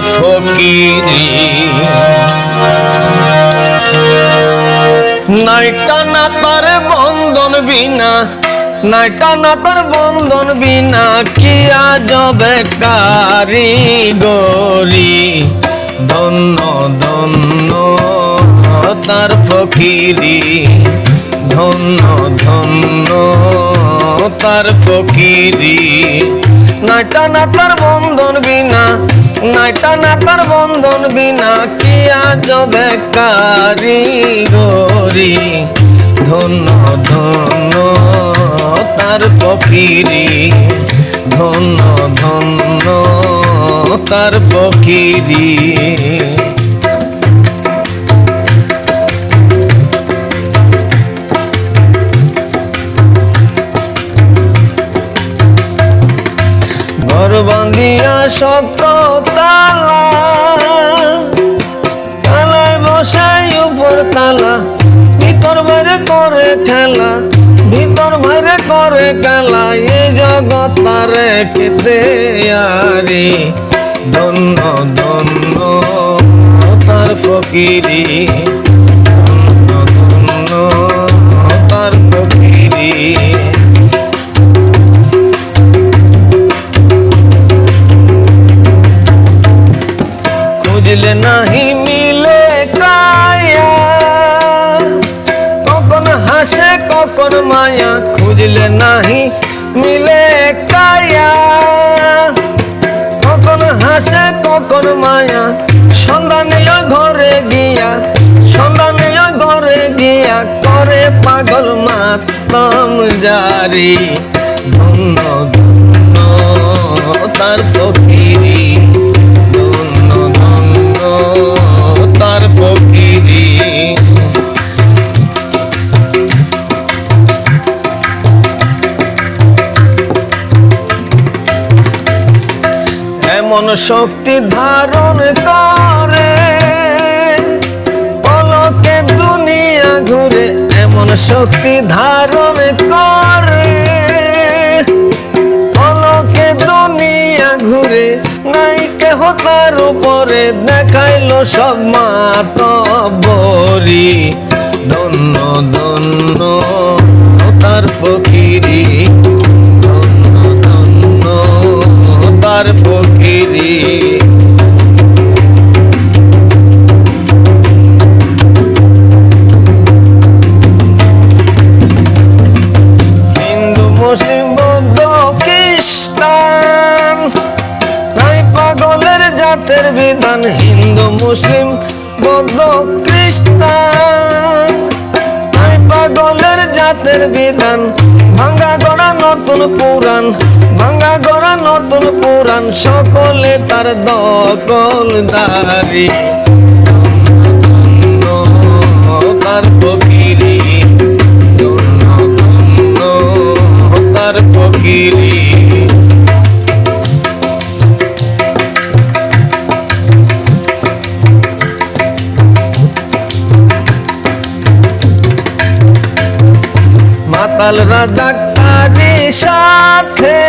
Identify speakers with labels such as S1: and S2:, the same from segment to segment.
S1: ফকিরি। নাইটা না তার বন্ধন বিনা নাইটা না তার বন্ধন বিনা, কি আজবে কারি গরি? ধন্য ধন্য, তার ফকিরি। ধন্য ধন্য, তার ফকিরি। নাটা না তার বন্ধন বিনা নাইটা না বন্ধন বিনা কি আজ বেকারি গরি? তার ফকিরি। ধন্য ধন্য তার ফকিরি। শক্ত তালা তালায় বসাই উপর তালা ভিতর বাইরে করে খেলা ভিতর বাইরে করে খেলা এই জগৎ তারে কেতে আরে। ধন্য ধন্য তার ফকিরি। নাহি মিলে কায়া কখন হাসে, কখন মায়া, খুঁজলে নাহি মিলে কায়া কখন হাসে, কখন মায়া সন্ধানে ঘরে গিয়া সন্ধানে ঘরে গিয়া করে পাগল মাতম জারি। ধন্য ধন্য, তার ফকিরি। এমন শক্তি ধারণ করে। পলকে দুনিয়া ঘুরে এমন শক্তি ধারণ করে। পলকে দুনিয়া ঘুরে নাই কেহ তার উপরে। দেখাইলো সব মাতবরি ধন্য ধন্য জাতের বিধান হিন্দু, মুসলিম, বৌদ্ধ, খ্রিস্টান। পাগলের জাতের বিধান, ভাঙ্গা গড়া নতুন পুরাণ, ভাঙ্গা গড়া নতুন পুরাণ, সকলে তার দখল দারি। তার ফকিরি তার ফকিরি। মাতাল রাজা কারি সাথে।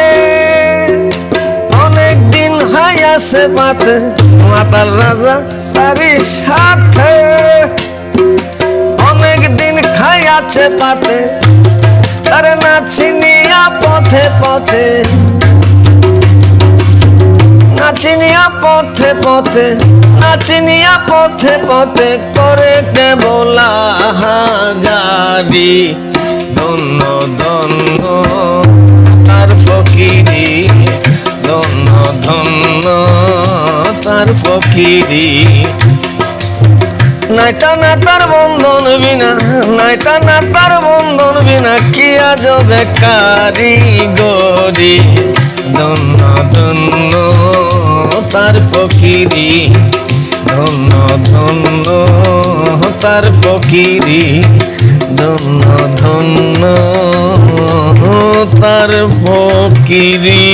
S1: অনেক দিন হাই আছে পাতে মাতাল রাজা তারি সাথে। অনেক দিন খাইয়াছে পাতে, তারে নাচিনিয়া পথে পথে। নাচিনিয়া পথে পথে নাচিনিয়া পথে পথে করে কেবল হাজারি। ধন্য ধন্য তার ফকিরি ধন্য ধন্য তার ফকিরি। নাইটা না বন্ধন বিনা নাইটা না তার বন্ধন বিনা, কি আজ বেকারি গরি? ধন্য ধন্য তার ফকিরি ধন্য ধন্য তার ফকিরি ধন্য ধন্য তার ফকিরি।